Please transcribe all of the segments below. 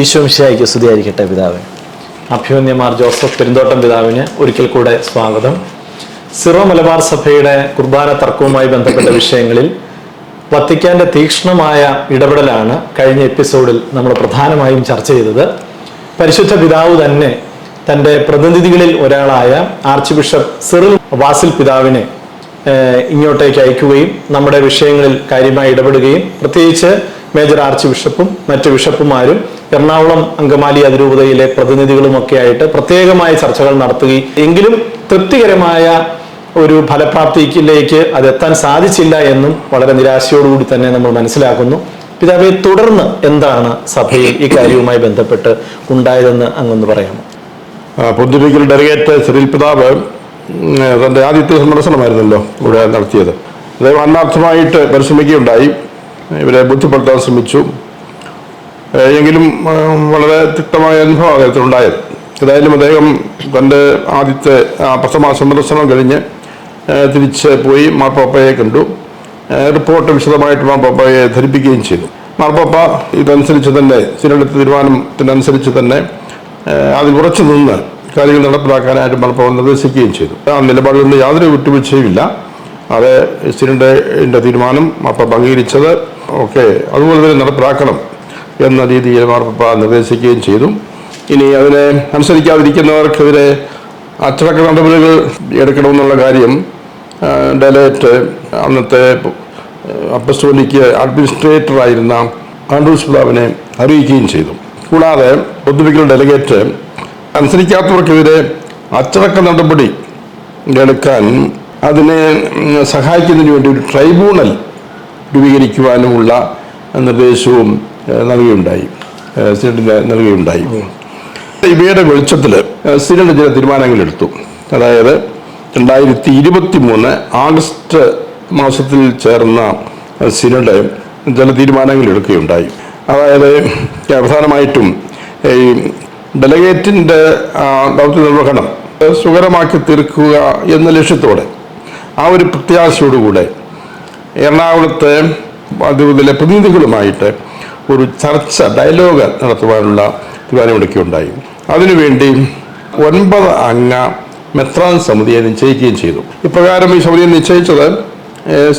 ഈശോമിശായിക്ക് സ്തുതിയായിരിക്കട്ടെ പിതാവ്. അഭ്യോന്യമാർ ജോസഫ് പെരുന്തോട്ടം പിതാവിന് ഒരിക്കൽ കൂടെ സ്വാഗതം. സിറോ മലബാർ സഭയുടെ കുർബാന തർക്കവുമായി ബന്ധപ്പെട്ട വിഷയങ്ങളിൽ വത്തിക്കാന്റെ തീക്ഷ്ണമായ ഇടപെടലാണ് കഴിഞ്ഞ എപ്പിസോഡിൽ നമ്മൾ പ്രധാനമായും ചർച്ച ചെയ്തത്. പരിശുദ്ധ പിതാവ് തന്നെ തന്റെ പ്രതിനിധികളിൽ ഒരാളായ ആർച്ച് ബിഷപ്പ് സിറിൽ വാസിൽ പിതാവിനെ ഇങ്ങോട്ടേക്ക് അയക്കുകയും നമ്മുടെ വിഷയങ്ങളിൽ കാര്യമായി ഇടപെടുകയും പ്രത്യേകിച്ച് മേജർ ആർച്ച് ബിഷപ്പും മറ്റ് ബിഷപ്പുമാരും എറണാകുളം അങ്കമാലി അതിരൂപതയിലെ പ്രതിനിധികളുമൊക്കെ ആയിട്ട് പ്രത്യേകമായ ചർച്ചകൾ നടത്തുകയും എങ്കിലും തൃപ്തികരമായ ഒരു ഫലപ്രാപ്തിയിലേക്ക് അത് എത്താൻ സാധിച്ചില്ല എന്നും വളരെ നിരാശയോടുകൂടി തന്നെ നമ്മൾ മനസ്സിലാക്കുന്നു. പിതാവെ തുടർന്ന് എന്താണ് സഭയിൽ ഈ കാര്യവുമായി ബന്ധപ്പെട്ട് ഉണ്ടായതെന്ന് അങ്ങൊന്ന് പറയാമോ? പൊന്തിരിക്കൽ ഡെലിഗേറ്റ് സിറിൽ പിതാവ് ഉം, തന്റെ ആദ്യത്തെ സന്ദർശനമായിരുന്നല്ലോ ഇവിടെ നടത്തിയത്. അദ്ദേഹം അന്നാർത്ഥമായിട്ട് പരിശ്രമിക്കുകയുണ്ടായി. ഇവരെ ബുദ്ധിപ്പെടുത്താൻ ശ്രമിച്ചു. എങ്കിലും വളരെ തിക്തമായ അനുഭവം അദ്ദേഹത്തിനുണ്ടായത്. ഏതായാലും അദ്ദേഹം തന്റെ ആദ്യത്തെ പ്രഥമ സന്ദർശനം കഴിഞ്ഞ് തിരിച്ച് പോയി മാർപ്പാപ്പയെ കണ്ടു. റിപ്പോർട്ട് വിശദമായിട്ട് മാർപ്പാപ്പയെ ധരിപ്പിക്കുകയും ചെയ്തു. മാർപ്പാപ്പ ഇതനുസരിച്ച് തന്നെ സിനഡത്തെ തീരുമാനത്തിനനുസരിച്ച് തന്നെ അതിൽ ഉറച്ചു നിന്ന് കാര്യങ്ങൾ നടപ്പിലാക്കാനായിട്ട് മലപ്പുറം നിർദ്ദേശിക്കുകയും ചെയ്തു. ആ നിലപാടിൽ നിന്ന് യാതൊരു വിട്ടുവീഴ്ചയുമില്ല. അത് സിലിണ്ടറിന്റെ തീരുമാനം അപ്പം അംഗീകരിച്ചത് ഒക്കെ അതുപോലെ തന്നെ നടപ്പിലാക്കണം എന്ന രീതിയിൽ മാർപ്പ നിർദ്ദേശിക്കുകയും ചെയ്തു. ഇനി അതിനെ അനുസരിക്കാതിരിക്കുന്നവർക്കെതിരെ അച്ചടക്ക നടപടികൾ എടുക്കണമെന്നുള്ള കാര്യം ഡയലേറ്റ് അന്നത്തെ അപ്പസ്റ്റോലിക്ക് അഡ്മിനിസ്ട്രേറ്ററായിരുന്ന ആൻഡ്രൂസ് പിതാവിനെ അറിയിക്കുകയും ചെയ്തു. കൂടാതെ പൊതുവിക്കൽ ഡെലിഗേറ്റ് അനുസരിക്കാത്തവർക്കെതിരെ അച്ചടക്ക നടപടി എടുക്കാൻ അതിനെ സഹായിക്കുന്നതിന് വേണ്ടി ഒരു ട്രൈബ്യൂണൽ രൂപീകരിക്കുവാനുമുള്ള നിർദ്ദേശവും നൽകുകയുണ്ടായി. സിനഡിന് നൽകുകയുണ്ടായി. ഇവയുടെ വെളിച്ചത്തിൽ സിനഡ് ചില തീരുമാനങ്ങൾ എടുത്തു അതായത് രണ്ടായിരത്തി ഇരുപത്തി മൂന്ന് ആഗസ്റ്റ് മാസത്തിൽ ചേർന്ന സിനഡ് ചില തീരുമാനങ്ങൾ എടുക്കുകയുണ്ടായി. അതായത് പ്രധാനമായിട്ടും ഈ ഡെലഗേറ്റിന്റെ ദൗത്യ നിർവഹണം സുഖകരമാക്കി തീർക്കുക എന്ന ലക്ഷ്യത്തോടെ ആ ഒരു പ്രത്യാശയോടുകൂടെ എറണാകുളത്തെ അതിലെ പ്രതിനിധികളുമായിട്ട് ഒരു ചർച്ച ഡയലോഗ് നടത്തുവാനുള്ള തീരുമാനമെടുക്കുകയുണ്ടായി അതിനുവേണ്ടി ഒൻപത് അംഗ മെത്രാൻ സമിതിയെ നിശ്ചയിക്കുകയും ചെയ്തു. ഇപ്രകാരം ഈ സമിതിയെ നിശ്ചയിച്ചത്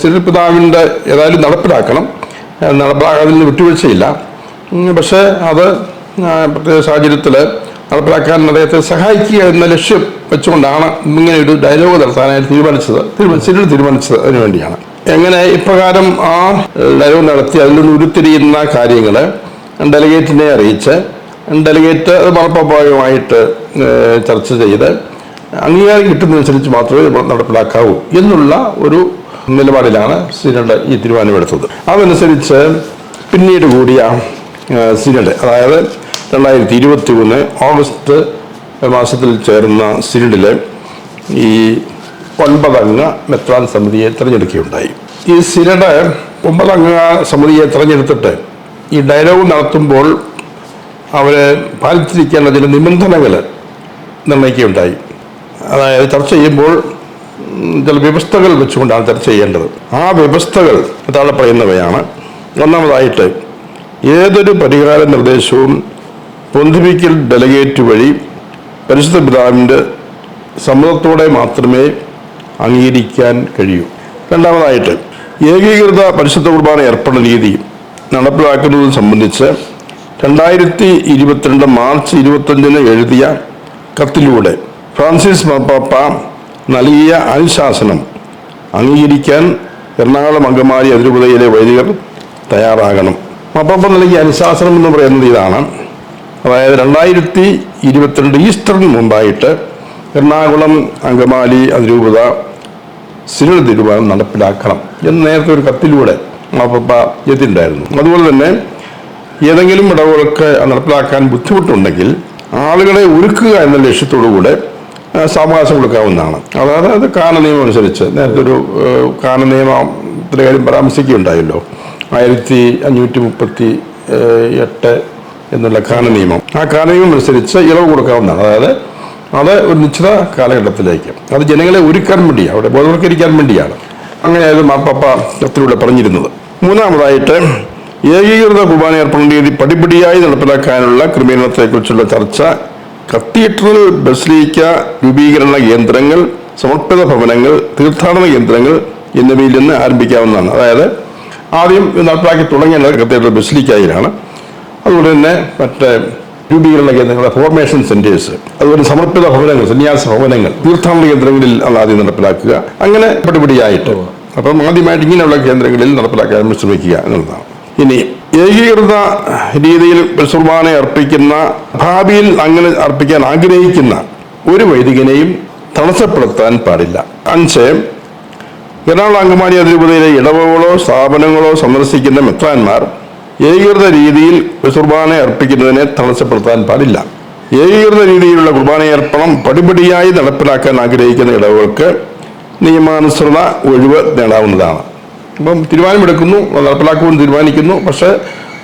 സിറിൽ പിതാവിന്റെ ഏതായാലും നടപ്പിലാക്കണം. അതിൽ വിട്ടുവീഴ്ചയില്ല. പക്ഷേ അത് പ്രത്യേക സാഹചര്യത്തിൽ നടപ്പിലാക്കാൻ അദ്ദേഹത്തെ സഹായിക്കുക എന്ന ലക്ഷ്യം വെച്ചുകൊണ്ടാണ് ഇങ്ങനെ ഒരു ഡയലോഗ് നടത്താനായിട്ട് തീരുമാനിച്ചത്. തീരുമാ- തീരുമാനിച്ചത്. അതിനു വേണ്ടിയാണ്. എങ്ങനെ ഇപ്രകാരം ആ ഡയലോഗ് നടത്തി അതിൽ നിന്ന് ഉരുത്തിരിയുന്ന കാര്യങ്ങൾ ഡെലിഗേറ്റിനെ അറിയിച്ച് ഡെലിഗേറ്റ് ഏഹ്, ചർച്ച ചെയ്ത് അംഗീകാരം കിട്ടുന്നതനുസരിച്ച് മാത്രമേ നടപ്പിലാക്കാവൂ എന്നുള്ള ഒരു നിലപാടിലാണ് സിനഡ് ഈ തീരുമാനമെടുത്തത് അതനുസരിച്ച് പിന്നീട് കൂടിയ സിനഡ് അതായത് രണ്ടായിരത്തി ഇരുപത്തി മൂന്ന് ഓഗസ്റ്റ് മാസത്തിൽ ചേർന്ന സിനഡിലെ ഈ ഒൻപതംഗ മെത്രാൻ സമിതിയെ തിരഞ്ഞെടുക്കുകയുണ്ടായി. ഈ സിനഡ് ഒമ്പതംഗ സമിതിയെ തിരഞ്ഞെടുത്തിട്ട് ഈ ഡയലോഗ് നടത്തുമ്പോൾ അവരെ പാലിച്ചിരിക്കേണ്ട ചില നിബന്ധനകൾ നിർണയിക്കുകയുണ്ടായി അതായത് ചർച്ച ചെയ്യുമ്പോൾ ചില വ്യവസ്ഥകൾ വെച്ചുകൊണ്ടാണ് ചർച്ച ചെയ്യേണ്ടത്. ആ വ്യവസ്ഥകൾ താഴെ പറയുന്നവയാണ്. ഒന്നാമതായിട്ട് ഏതൊരു പരിഹാര നിർദ്ദേശവും പൊന്തിപ്പിക്കൽ ഡെലഗേറ്റ് വഴി പരിശുദ്ധ പിതാവിന്റെ സമ്മതത്തോടെ മാത്രമേ അംഗീകരിക്കാൻ കഴിയൂ. രണ്ടാമതായിട്ട് ഏകീകൃത പരിശുദ്ധ കുർബാന ഏർപ്പെടുന്ന രീതി നടപ്പിലാക്കുന്നത് സംബന്ധിച്ച് രണ്ടായിരത്തി ഇരുപത്തിരണ്ട് മാർച്ച് ഇരുപത്തഞ്ചിന് എഴുതിയ കത്തിലൂടെ ഫ്രാൻസിസ് മാർപ്പാപ്പ നൽകിയ അനുശാസനം അംഗീകരിക്കാൻ എറണാകുളം അങ്കമാലി അതിരൂപതയിലെ വൈദികർ തയ്യാറാകണം. മാർപ്പാപ്പ നൽകിയ അനുശാസനം എന്ന് പറയുന്നത് ഇതാണ്. അതായത് രണ്ടായിരത്തി ഇരുപത്തിരണ്ട് ഈസ്റ്ററിന് മുമ്പായിട്ട് എറണാകുളം അങ്കമാലി അതിരൂപത സിനിമ തീരുമാനം നടപ്പിലാക്കണം എന്ന് നേരത്തെ ഒരു കത്തിലൂടെ മാപ്പപ്പ എത്തിയിട്ടുണ്ടായിരുന്നു. അതുപോലെ തന്നെ ഏതെങ്കിലും ഇടവുകൾക്ക് നടപ്പിലാക്കാൻ ബുദ്ധിമുട്ടുണ്ടെങ്കിൽ ആളുകളെ ഒരുക്കുക എന്ന ലക്ഷ്യത്തോടുകൂടെ സാവകാശം കൊടുക്കാവുന്നതാണ്. അതായത് അത് കാന നിയമം അനുസരിച്ച് നേരത്തെ ഒരു കാന നിയമത്തിന്റെ കാര്യം പരാമർശിക്കുകയുണ്ടായല്ലോ. ആയിരത്തി അഞ്ഞൂറ്റി മുപ്പത്തി എട്ട് എന്നുള്ള കാല നിയമം ആ കാല നിയമം അനുസരിച്ച് ഇളവ് കൊടുക്കാവുന്നതാണ്. അതായത് അത് ഒരു നിശ്ചിത കാലഘട്ടത്തിലേക്ക്. അത് ജനങ്ങളെ ഒരുക്കാൻ വേണ്ടിയാണ് അവിടെ ബോധവൽക്കരിക്കാൻ വേണ്ടിയാണ്. അങ്ങനെയായിരുന്നു മാപ്പാപ്പ കത്തിലൂടെ പറഞ്ഞിരുന്നത്. മൂന്നാമതായിട്ട് ഏകീകൃത കുർബാന ഏർപ്പെടുന്ന രീതി പടിപടിയായി നടപ്പിലാക്കാനുള്ള ക്രമീകരണത്തെക്കുറിച്ചുള്ള ചർച്ച കത്തീഡ്രൽ ബസ്ലീക്ക രൂപീകരണ കേന്ദ്രങ്ങൾ സമർപ്പിത ഭവനങ്ങൾ തീർത്ഥാടന കേന്ദ്രങ്ങൾ എന്നിവയിൽ നിന്ന് ആരംഭിക്കാവുന്നതാണ്. അതായത് ആദ്യം നടപ്പിലാക്കി തുടങ്ങിയത് കത്തീഡ്രൽ ബസ്ലിക്കായിലാണ്. അതുപോലെ തന്നെ മറ്റേ രൂപീകരണ കേന്ദ്രങ്ങൾ ഫോർമേഷൻ സെന്റേഴ്സ് അതുപോലെ സമർപ്പിത ഭവനങ്ങൾ സന്യാസ ഭവനങ്ങൾ തീർത്ഥാടന കേന്ദ്രങ്ങളിൽ അത് ആദ്യം നടപ്പിലാക്കുക. അങ്ങനെ പടിപടിയായിട്ട്. അപ്പം ആദ്യമായിട്ട് ഇങ്ങനെയുള്ള കേന്ദ്രങ്ങളിൽ നടപ്പിലാക്കാൻ ശ്രമിക്കുക എന്നുള്ളതാണ്. ഇനി ഏകീകൃത രീതിയിൽ കുർബാന അർപ്പിക്കുന്ന ഭാവിയിൽ അങ്ങനെ അർപ്പിക്കാൻ ആഗ്രഹിക്കുന്ന ഒരു വൈദികനെയും തടസ്സപ്പെടുത്താൻ പാടില്ല. അഞ്ച് എറണാകുളം അങ്കമാലി അതിരൂപതയിലെ ഇടവകളോ സ്ഥാപനങ്ങളോ സന്ദർശിക്കുന്ന മെത്രാന്മാർ ഏകീകൃത രീതിയിൽ കുർബാന അർപ്പിക്കുന്നതിനെ തടസ്സപ്പെടുത്താൻ പാടില്ല. ഏകീകൃത രീതിയിലുള്ള കുർബാനയർപ്പണം പടിപടിയായി നടപ്പിലാക്കാൻ ആഗ്രഹിക്കുന്ന ഇടവുകൾക്ക് നിയമാനുസൃത ഒഴിവ് നേടാവുന്നതാണ്. അപ്പം തീരുമാനമെടുക്കുന്നു നടപ്പിലാക്കുമെന്ന് തീരുമാനിക്കുന്നു പക്ഷേ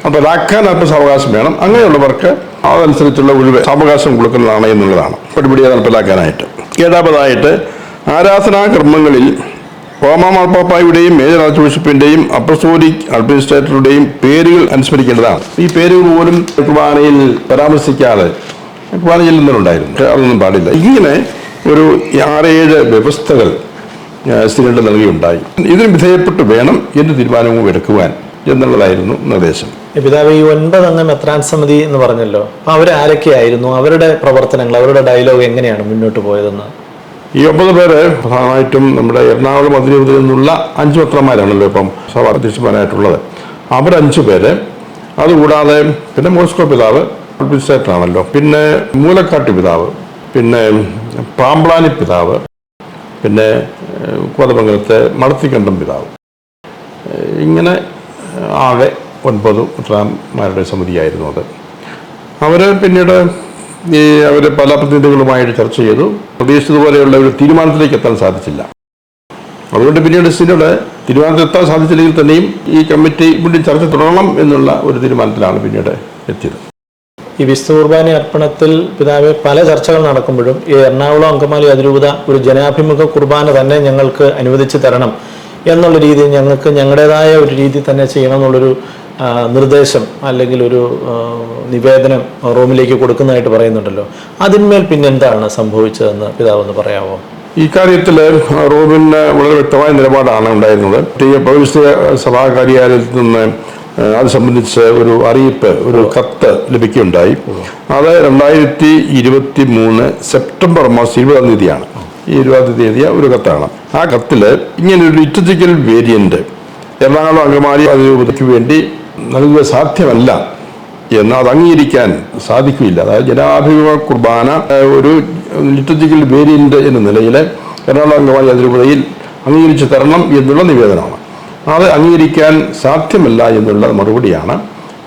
നടപ്പിലാക്കാൻ അല്പസാവകാശം വേണം. അങ്ങനെയുള്ളവർക്ക് അതനുസരിച്ചുള്ള ഒഴിവ് സാവകാശം കൊടുക്കുന്നതാണ് എന്നുള്ളതാണ്. പടിപടിയായി നടപ്പിലാക്കാനായിട്ട്. ഏഴാമതായിട്ട് ആരാധനാ കർമ്മങ്ങളിൽ റോമാ മാർപ്പാപ്പായുടെയും മേജർ ആർച്ച് ബിഷപ്പിന്റെയും അപ്പസോലിക് അഡ്മിനിസ്ട്രേറ്ററുടെയും പേരുകൾ അനുസ്മരിക്കേണ്ടതാണ്. ഈ പേരുകൾ പോലും കുർബാനയിൽ പരാമർശിക്കാതെ കുർബാന ചെല്ലുന്നവരുണ്ടായിരുന്നു അതൊന്നും പാടില്ല. ഇങ്ങനെ ഒരു ആറേഴ് വ്യവസ്ഥകൾ സ്ഥിരണ്ട് നൽകിയുണ്ടായി. ഇതിന് വിധേയപ്പെട്ട് വേണം എന്ത് തീരുമാനവും എടുക്കുവാൻ എന്നുള്ളതായിരുന്നു നിർദ്ദേശം. പിതാവ് ഈ ഒൻപത് അംഗം എത്രാൻ സമിതി എന്ന് പറഞ്ഞല്ലോ. അവരാരൊക്കെയായിരുന്നു? അവരുടെ പ്രവർത്തനങ്ങൾ അവരുടെ ഡയലോഗ് എങ്ങനെയാണ് മുന്നോട്ട് പോയതെന്ന്? ഈ ഒമ്പത് പേര് പ്രധാനമായിട്ടും നമ്മുടെ എറണാകുളം അതിരൂപതിൽ നിന്നുള്ള അഞ്ച് പത്രന്മാരാണല്ലോ ഇപ്പം സഭ അധ്യക്ഷന്മാരായിട്ടുള്ളത്. അവരഞ്ച് പേര്. അതുകൂടാതെ പിന്നെ മോസ്കോ പിതാവ് ആണല്ലോ പിന്നെ മൂലക്കാട്ട് പിതാവ്. പിന്നെ പാമ്പ്ലാനി പിതാവ്. പിന്നെ കോതമംഗലത്തെ മടത്തിക്കണ്ടം പിതാവ്. ഇങ്ങനെ ആകെ ഒൻപത് പത്രന്മാരുടെ സമിതിയായിരുന്നു അത്. അവർ പിന്നീട് അവർ പല പ്രതിനിധികളുമായിട്ട് ചർച്ച ചെയ്തു. പ്രതീക്ഷിച്ചതുപോലെയുള്ള ഒരു തീരുമാനത്തിലേക്ക് എത്താൻ സാധിച്ചില്ല. അതുകൊണ്ട് പിന്നീട് സിനോട് തീരുമാനത്തിലെത്താൻ സാധിച്ചില്ലെങ്കിൽ തന്നെയും ഈ കമ്മിറ്റി വീണ്ടും ചർച്ച തുടരണം എന്നുള്ള ഒരു തീരുമാനത്തിലാണ് പിന്നീട് എത്തിയത്. ഈ വിശുദ്ധ കുർബാന അർപ്പണത്തിൽ പിതാവ് പല ചർച്ചകൾ നടക്കുമ്പോഴും ഈ എറണാകുളം അങ്കമാലി അതിരൂപത ഒരു ജനാഭിമുഖ കുർബാന തന്നെ ഞങ്ങൾക്ക് അനുവദിച്ചു തരണം എന്നുള്ള രീതിയിൽ ഞങ്ങൾക്ക് ഞങ്ങളുടേതായ ഒരു രീതി തന്നെ ചെയ്യണം എന്നുള്ളൊരു നിർദ്ദേശം അല്ലെങ്കിൽ ഒരു നിവേദനം റോമിലേക്ക് കൊടുക്കുന്നതായിട്ട് പറയുന്നുണ്ടല്ലോ. അതിന്മേൽ പിന്നെ എന്താണ് സംഭവിച്ചതെന്ന് പിതാവ് ഒന്ന് പറയാമോ? ഈ കാര്യത്തിൽ റോബിന് വളരെ വ്യക്തമായ നിലപാടാണ് ഉണ്ടായിരുന്നത്. സഭാ കാര്യാലയത്തിൽ നിന്ന് അത് സംബന്ധിച്ച് ഒരു അറിയിപ്പ് ഒരു കത്ത് ലഭിക്കുകയുണ്ടായി. അത് രണ്ടായിരത്തി ഇരുപത്തി മൂന്ന് സെപ്റ്റംബർ മാസം ഇരുപതാം തീയതിയാണ്. ഈ ഇരുപതാം തീയതി ഒരു കത്താണ്. ആ കത്തിൽ ഇങ്ങനെ ഒരു ലിറ്റജിക്കൽ വേരിയന്റ് എറണാകുളം അങ്കമാലി അതിരൂപതയ്ക്ക് വേണ്ടി നൽകുക സാധ്യമല്ല എന്ന് അത് അംഗീകരിക്കാൻ സാധിക്കുകയില്ല. അതായത് ജനാഭിമുഖ കുർബാന ഒരു ലിറ്റർജിക്കൽ വേരിയന്റ് എന്ന നിലയിൽ എറണാകുളം അംഗമാലി അതിരൂപതയിൽ അംഗീകരിച്ചു തരണം എന്നുള്ള നിവേദനമാണ്. അത് അംഗീകരിക്കാൻ സാധ്യമല്ല എന്നുള്ള മറുപടിയാണ്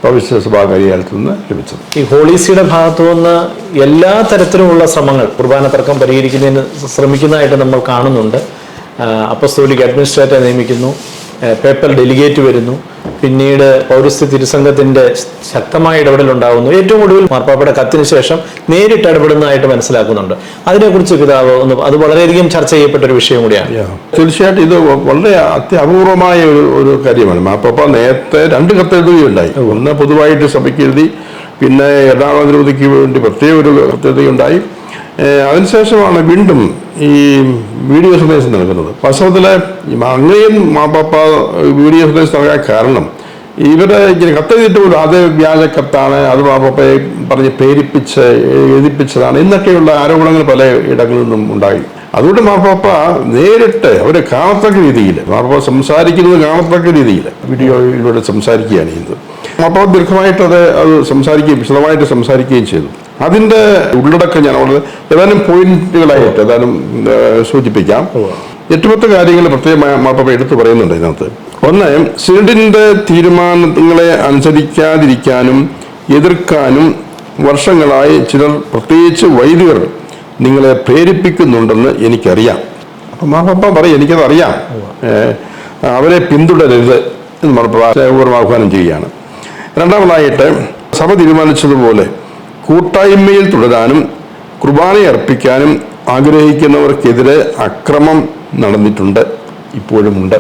പ്രവിശ്യ സഭാ കാര്യാലയത്തിൽ നിന്ന് ലഭിച്ചത്. ഈ ഹോളീസിയുടെ ഭാഗത്തു നിന്ന് എല്ലാ തരത്തിലുമുള്ള ശ്രമങ്ങൾ കുർബാന തർക്കം പരിഹരിക്കുന്നതിന് ശ്രമിക്കുന്നതായിട്ട് നമ്മൾ കാണുന്നുണ്ട്. അപ്പസ്തോലിക് അഡ്മിനിസ്ട്രേറ്റർ നിയമിക്കുന്നു. പേപ്പർ ഡെലിഗേറ്റ് വരുന്നു. പിന്നീട് പൗരസ്ത്യ തിരുസംഘത്തിന്റെ ശക്തമായ ഇടപെടൽ ഉണ്ടാകുന്നു ഏറ്റവും ഒടുവിൽ മാർപ്പാപ്പയുടെ കത്തിന് ശേഷം നേരിട്ട് ഇടപെടുന്നതായിട്ട് മനസ്സിലാക്കുന്നുണ്ട്. അതിനെക്കുറിച്ച് പിതാവ് ഒന്ന് അത് വളരെയധികം ചർച്ച ചെയ്യപ്പെട്ട ഒരു വിഷയം കൂടിയാണ്. തീർച്ചയായിട്ടും ഇത് വളരെ അത്യപൂർവമായ ഒരു ഒരു കാര്യമാണ്. മാർപ്പാപ്പ നേരത്തെ രണ്ട് കത്തെഴുതുകയുണ്ടായി. ഒന്ന് പൊതുവായിട്ട് സഭയ്ക്ക് എഴുതി പിന്നെ എറണാകുളം അതിരൂപതയ്ക്ക് വേണ്ടി പ്രത്യേക ഒരു കൃത്യതയുണ്ടായി അതിനുശേഷമാണ് വീണ്ടും ഈ വീഡിയോ സന്ദേശം നൽകുന്നത്. ഈ അങ്ങനെയും മാപ്പാപ്പ വീഡിയോ സന്ദേശം നൽകാൻ കാരണം ഇവരെ ഇങ്ങനെ കത്തെഴുതിയിട്ട് പോലും അത് വ്യാജ കത്താണ് അത് മാപ്പാപ്പയെ പറഞ്ഞ് പേരിപ്പിച്ച് എഴുതിപ്പിച്ചതാണ് എന്നൊക്കെയുള്ള ആരോപണങ്ങൾ പല ഇടങ്ങളിൽ നിന്നും ഉണ്ടായി. അതുകൊണ്ട് മാപ്പാപ്പ നേരിട്ട് അവരെ കാണത്തക്ക രീതിയിൽ മാപ്പാപ്പ സംസാരിക്കുന്നത് കാണത്തക്ക രീതിയിൽ വീഡിയോയിലൂടെ സംസാരിക്കുകയാണ് ചെയ്യുന്നത്. മാപ്പാപ്പ ദീർഘമായിട്ട് അത് അത് സംസാരിക്കുകയും വിശദമായിട്ട് സംസാരിക്കുകയും ചെയ്തു. അതിന്റെ ഉള്ളടക്കം ഞാൻ അവിടെ ഏതാനും പോയിന്റുകളായിട്ട് ഏതാനും സൂചിപ്പിക്കാം. എട്ടുപത്ത് കാര്യങ്ങൾ പ്രത്യേകമായി മാപ്പ എടുത്തു പറയുന്നുണ്ട് ഇതിനകത്ത്. ഒന്ന് സിനഡിന്റെ തീരുമാനങ്ങളെ അനുസരിക്കാതിരിക്കാനും എതിർക്കാനും വർഷങ്ങളായി ചിലർ പ്രത്യേകിച്ച് വൈദികർ നിങ്ങളെ പ്രേരിപ്പിക്കുന്നുണ്ടെന്ന് എനിക്കറിയാം. അപ്പം മാപ്പ പറയും എനിക്കത് അറിയാം അവരെ പിന്തുടരരുത് എന്ന് മറുപടി ആഹ്വാനം ചെയ്യുകയാണ്. രണ്ടാമതായിട്ട് സഭ തീരുമാനിച്ചതുപോലെ കൂട്ടായ്മയിൽ തുടരാനും കുർബാന അർപ്പിക്കാനും ആഗ്രഹിക്കുന്നവർക്കെതിരെ അക്രമം നടന്നിട്ടുണ്ട് ഇപ്പോഴുമുണ്ട്.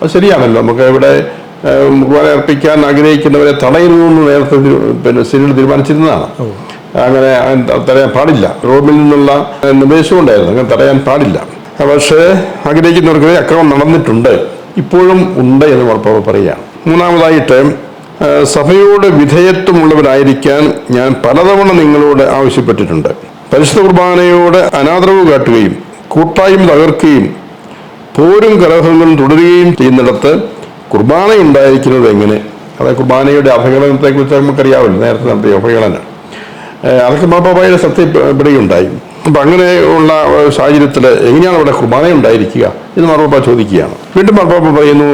അത് ശരിയാണല്ലോ. നമുക്ക് ഇവിടെ കുർബാന അർപ്പിക്കാൻ ആഗ്രഹിക്കുന്നവരെ തടയരുതെന്ന് നേരത്തെ പിന്നെ സിനിമ തീരുമാനിച്ചിരുന്നതാണ്. അങ്ങനെ തടയാൻ പാടില്ല. റോമിൽ നിന്നുള്ള നിർദ്ദേശം ഉണ്ടായിരുന്നു. അങ്ങനെ തടയാൻ പാടില്ല. പക്ഷേ ആഗ്രഹിക്കുന്നവർക്കെതിരെ അക്രമം നടന്നിട്ടുണ്ട്. ഇപ്പോഴും ഉണ്ട് എന്ന് ഉറപ്പ് പറയുകയാണ്. മൂന്നാമതായിട്ട് സഭയോട് വിധേയത്വമുള്ളവരായിരിക്കാൻ ഞാൻ പലതവണ നിങ്ങളോട് ആവശ്യപ്പെട്ടിട്ടുണ്ട്. പരിശുദ്ധ കുർബാനയോട് അനാദരവ് കാട്ടുകയും കൂട്ടായ്മ തകർക്കുകയും പോരും കലഹങ്ങളും തുടരുകയും ചെയ്യുന്നിടത്ത് കുർബാന ഉണ്ടായിരിക്കുന്നത് എങ്ങനെ? അതായത് കുർബാനയുടെ അപകടത്തെക്കുറിച്ച് കുറിച്ച് നമുക്കറിയാമല്ലോ. നേരത്തെ നടത്തിയ ഏഹ് അതൊക്കെ മാപ്പാപ്പായുടെ സത്യപ്പെടുകയുണ്ടായി അപ്പം അങ്ങനെയുള്ള സാഹചര്യത്തിൽ എങ്ങനെയാണ് അവിടെ കുർബാന ഉണ്ടായിരിക്കുക എന്ന് മാർപ്പാപ്പ ചോദിക്കുകയാണ്. വീണ്ടും മാർപ്പാപ്പ പറയുന്നു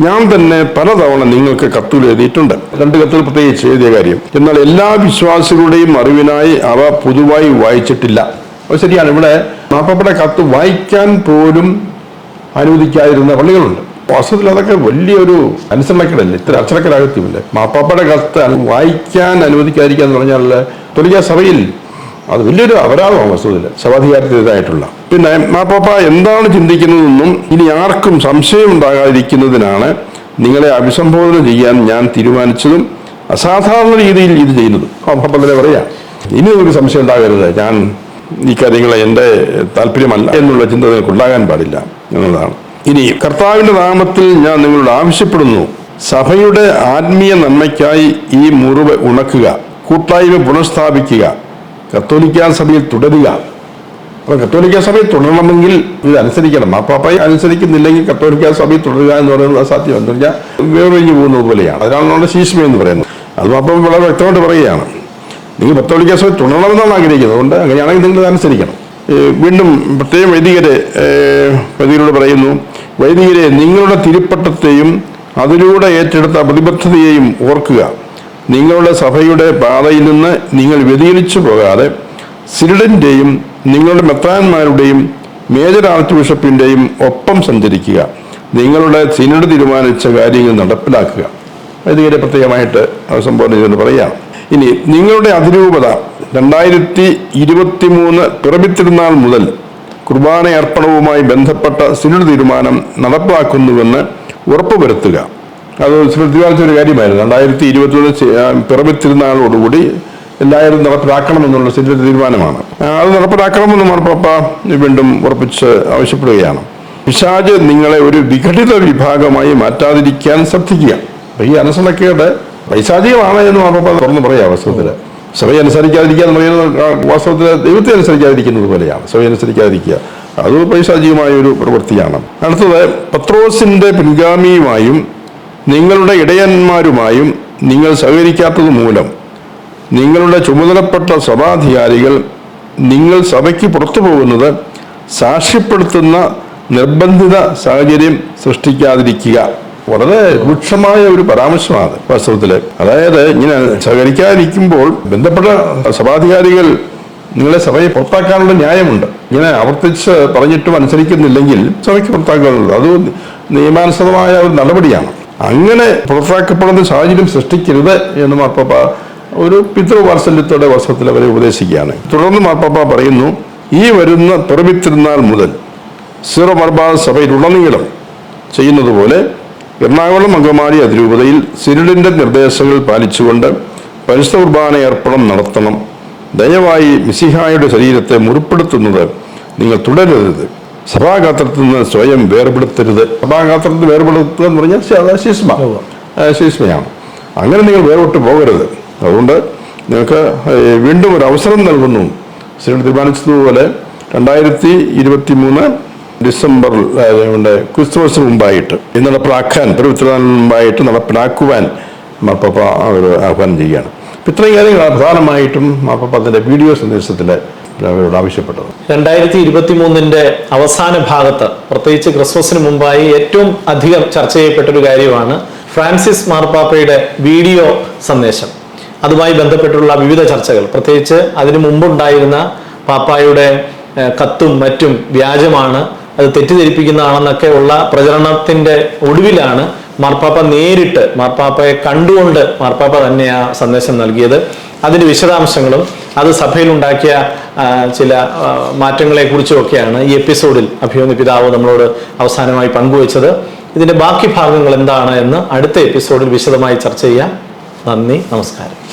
ഞാൻ തന്നെ പലതവണ നിങ്ങൾക്ക് കത്തുകൾ എഴുതിയിട്ടുണ്ട്. രണ്ട് കത്തുകൾ പ്രത്യേകിച്ച് എഴുതിയ കാര്യം എന്നാൽ എല്ലാ വിശ്വാസികളുടെയും അറിവിനായി അവ പൊതുവായി വായിച്ചിട്ടില്ല. അത് ശരിയാണ്. ഇവിടെ മാപ്പാപ്പയുടെ കത്ത് വായിക്കാൻ പോലും അനുവദിക്കാതിരുന്ന പള്ളികളുണ്ട്. വാസ്തവത്തിൽ അതൊക്കെ വലിയൊരു അനുസരണക്കേടല്ലേ? ഇത്ര അച്ചടക്കരാകത്യമില്ലേ മാപ്പാപ്പയുടെ കത്ത് വായിക്കാൻ അനുവദിക്കാതിരിക്കുക എന്ന് പറഞ്ഞാൽ തുലിക സഭയിൽ അത് വലിയൊരു അപരാധമാണ് വസ്തുതയിൽ സഭാധികാരത്തിന്റെതായിട്ടുള്ള പിന്നെ മാപ്പാപ്പ എന്താണ് ചിന്തിക്കുന്നതെന്നും ഇനി ആർക്കും സംശയം ഉണ്ടാകാതിരിക്കുന്നതിനാണ് നിങ്ങളെ അഭിസംബോധന ചെയ്യാൻ ഞാൻ തീരുമാനിച്ചതും അസാധാരണ രീതിയിൽ ഇത് ചെയ്യുന്നതും. മാപ്പാപ്പ തന്നെ പറയാം ഇനി ഒരു സംശയം ഉണ്ടാകരുത്. ഞാൻ ഈ കാര്യങ്ങളെ എന്റെ താല്പര്യമല്ല എന്നുള്ള ചിന്ത നിങ്ങൾക്ക് ഉണ്ടാകാൻ പാടില്ല എന്നതാണ് ഇനി കർത്താവിന്റെ നാമത്തിൽ ഞാൻ നിങ്ങളോട് ആവശ്യപ്പെടുന്നു സഭയുടെ ആത്മീയ നന്മയ്ക്കായി ഈ മുറിവ് ഉണക്കുക കൂട്ടായ്മ പുനഃസ്ഥാപിക്കുക കത്തോലിക്ക സഭയിൽ തുടരുക. അപ്പോൾ കത്തോലിക്ക സഭയിൽ തുടരണമെങ്കിൽ ഇത് അനുസരിക്കണം. മാപ്പാപ്പായി അനുസരിക്കുന്നില്ലെങ്കിൽ കത്തോലിക്ക സഭയിൽ തുടരുക എന്ന് പറയുന്നത് അസാധ്യം എന്ന് പറഞ്ഞാൽ വേറൊഴിഞ്ഞു പോകുന്നത് പോലെയാണ്. അതിനാണ് നമ്മുടെ ശീഷ്മ എന്ന് പറയുന്നത്. അത് മാപ്പാപ്പ വളരെ വ്യക്തമായിട്ട് പറയുകയാണ്. നിങ്ങൾ കത്തോലിക്ക സഭയിൽ തുടരണമെന്നാണ് ആഗ്രഹിക്കുന്നത്. അതുകൊണ്ട് അങ്ങനെയാണെങ്കിൽ നിങ്ങൾ അനുസരിക്കണം. വീണ്ടും പ്രത്യേകം വൈദികരെ വൈദികരോട് പറയുന്നു വൈദികരെ നിങ്ങളുടെ തിരുപ്പട്ടത്തെയും അതിലൂടെ ഏറ്റെടുത്ത പ്രതിബദ്ധതയെയും ഓർക്കുക. നിങ്ങളുടെ സഭയുടെ പാതയിൽ നിന്ന് നിങ്ങൾ വ്യതിചലിച്ചു പോകാതെ സിരിഡന്റെയും നിങ്ങളുടെ മെത്രാന്മാരുടെയും മേജർ ആർച്ച് ബിഷപ്പിന്റെയും ഒപ്പം സഞ്ചരിക്കുക. നിങ്ങളുടെ സിനഡ് തീരുമാനിച്ച കാര്യങ്ങൾ നടപ്പിലാക്കുക. വൈദികരെ പ്രത്യേകമായിട്ട് അഭിസംബോധന ചെയ്തുകൊണ്ട് പറയാം. ഇനി നിങ്ങളുടെ അതിരൂപത രണ്ടായിരത്തി ഇരുപത്തി മൂന്ന് പിറവിത്തിരുന്നാൾ മുതൽ കുർബാന അർപ്പണവുമായി ബന്ധപ്പെട്ട സിനഡ് തീരുമാനം നടപ്പാക്കുന്നുവെന്ന് ഉറപ്പുവരുത്തുക. അത് ശ്രദ്ധിക്കാത്ത ഒരു കാര്യമായിരുന്നു. രണ്ടായിരത്തി ഇരുപത്തി മൂന്ന് പിറവിത്തിരുന്നാളോടുകൂടി എല്ലാവരും നടപ്പിലാക്കണമെന്നുള്ള സിനഡ് തീരുമാനമാണ്. ആ, അത് നടപ്പിലാക്കണമെന്ന് മാർപ്പാപ്പ വീണ്ടും ഉറപ്പിച്ച് ആവശ്യപ്പെടുകയാണ്. പിശാജ് നിങ്ങളെ ഒരു വിഘടിത വിഭാഗമായി മാറ്റാതിരിക്കാൻ ശ്രദ്ധിക്കുക. ഈ അനുസരണക്കേട് പൈസാചികമാണ് എന്ന് മാർപ്പാപ്പ തുറന്ന് പറയാം വാസ്തവത്തിൽ സഭയെ അനുസരിക്കാതിരിക്കുക എന്ന് പറയുന്നത് വാസ്തവത്തിൽ ദൈവത്തെ അനുസരിക്കാതിരിക്കുന്നത് പോലെയാണ്. സഭയെ അനുസരിക്കാതിരിക്കുക. അത് പൈശാചികമായ ഒരു പ്രവൃത്തിയാണ്. അടുത്തത് പത്രോസിന്റെ പിൻഗാമിയുമായും നിങ്ങളുടെ ഇടയന്മാരുമായും നിങ്ങൾ സഹകരിക്കാത്തത് മൂലം നിങ്ങളുടെ ചുമതലപ്പെട്ട സഭാധികാരികൾ നിങ്ങൾ സഭയ്ക്ക് പുറത്തു പോകുന്നത് സാക്ഷ്യപ്പെടുത്തുന്ന നിർബന്ധിത സാഹചര്യം സൃഷ്ടിക്കാതിരിക്കുക. വളരെ രൂക്ഷമായ ഒരു പരാമർശമാണ് വാസ്തവത്തിൽ അതായത് ഇങ്ങനെ സഹകരിക്കാതിരിക്കുമ്പോൾ ബന്ധപ്പെട്ട സഭാധികാരികൾ നിങ്ങളെ സഭയെ പുറത്താക്കാനുള്ള ന്യായമുണ്ട്. ഇങ്ങനെ ആവർത്തിച്ച് പറഞ്ഞിട്ടും അനുസരിക്കുന്നില്ലെങ്കിൽ സഭയ്ക്ക് പുറത്താക്കാനുള്ളത്. അത് നിയമാനുസൃതമായ ഒരു നടപടിയാണ്. അങ്ങനെ പുറത്താക്കപ്പെടുന്ന സാഹചര്യം സൃഷ്ടിക്കരുത് എന്ന് മാർപ്പാപ്പ ഒരു പിതൃവാത്സല്യത്തോടെ വർഷത്തിൽ അവരെ ഉപദേശിക്കുകയാണ്. തുടർന്ന് മാർപ്പാപ്പ പറയുന്നു ഈ വരുന്ന പിറവിത്തിരുന്നാൾ മുതൽ സീറോ മർബാ സഭയിലുടനീളം ചെയ്യുന്നത് പോലെ എറണാകുളം അങ്കമാലി അതിരൂപതയിൽ സിരിഡിന്റെ നിർദ്ദേശങ്ങൾ പാലിച്ചുകൊണ്ട് പരിശുദ്ധ കുർബാന അർപ്പണം നടത്തണം. ദയവായി മിസിഹായുടെ ശരീരത്തെ മുറിപ്പെടുത്തുന്നത് നിങ്ങൾ തുടരരുത്. സഭാഗാത്രത്തിൽ നിന്ന് സ്വയം വേർപെടുത്തരുത്. സഭാഗാത്രത്തിൽ നിന്ന് വേർപെടുത്തുക എന്ന് പറഞ്ഞാൽ ശീസ്മ ശീസ്മയാണ് അങ്ങനെ നിങ്ങൾ വേർപെട്ട് പോകരുത്. അതുകൊണ്ട് നിങ്ങൾക്ക് വീണ്ടും ഒരു അവസരം നൽകുന്നു. ശ്രീ തീരുമാനിച്ചതുപോലെ രണ്ടായിരത്തി ഇരുപത്തി മൂന്ന് ഡിസംബറിൽ അതുകൊണ്ട് ക്രിസ്തുമസിന് മുമ്പായിട്ട് നടപ്പിലാക്കാൻ പ്രവൃത്തിന് മുമ്പായിട്ട് നടപ്പിലാക്കുവാൻ മാപ്പപ്പ അവർ ആഹ്വാനം ചെയ്യുകയാണ്. ഇത്രയും കാര്യങ്ങളാണ് പ്രധാനമായിട്ടും മാപ്പപ്പ അതിന്റെ വീഡിയോ സന്ദേശത്തിൽ അവരോട് ആവശ്യപ്പെട്ടത്. രണ്ടായിരത്തി ഇരുപത്തി മൂന്നിന്റെ അവസാന ഭാഗത്ത് പ്രത്യേകിച്ച് ക്രിസ്മസിന് മുമ്പായി ഏറ്റവും അധികം ചർച്ച ചെയ്യപ്പെട്ട ഒരു കാര്യമാണ് ഫ്രാൻസിസ് മാർപ്പാപ്പയുടെ വീഡിയോ സന്ദേശം. അതുമായി ബന്ധപ്പെട്ടുള്ള വിവിധ ചർച്ചകൾ. പ്രത്യേകിച്ച് അതിനു മുമ്പുണ്ടായിരുന്ന പാപ്പായുടെ കത്തും മറ്റും വ്യാജമാണ്. അത് തെറ്റിദ്ധരിപ്പിക്കുന്നതാണെന്നൊക്കെ ഉള്ള പ്രചരണത്തിന്റെ ഒടുവിലാണ് മാർപ്പാപ്പ നേരിട്ട് മാർപ്പാപ്പയെ കണ്ടുകൊണ്ട് മാർപ്പാപ്പ തന്നെ ആ സന്ദേശം നൽകിയത്. അതിന്റെ വിശദാംശങ്ങളും അത് സഭയിലുണ്ടാക്കിയ ചില ആ, മാറ്റങ്ങളെ കുറിച്ചുമൊക്കെയാണ് ഈ എപ്പിസോഡിൽ അഭിമന്യ പിതാവ് നമ്മളോട് അവസാനമായി പങ്കുവച്ചത്. ഇതിന്റെ ബാക്കി ഭാഗങ്ങൾ എന്താണ് എന്ന് അടുത്ത എപ്പിസോഡിൽ വിശദമായി ചർച്ച ചെയ്യാം. നന്ദി നമസ്കാരം.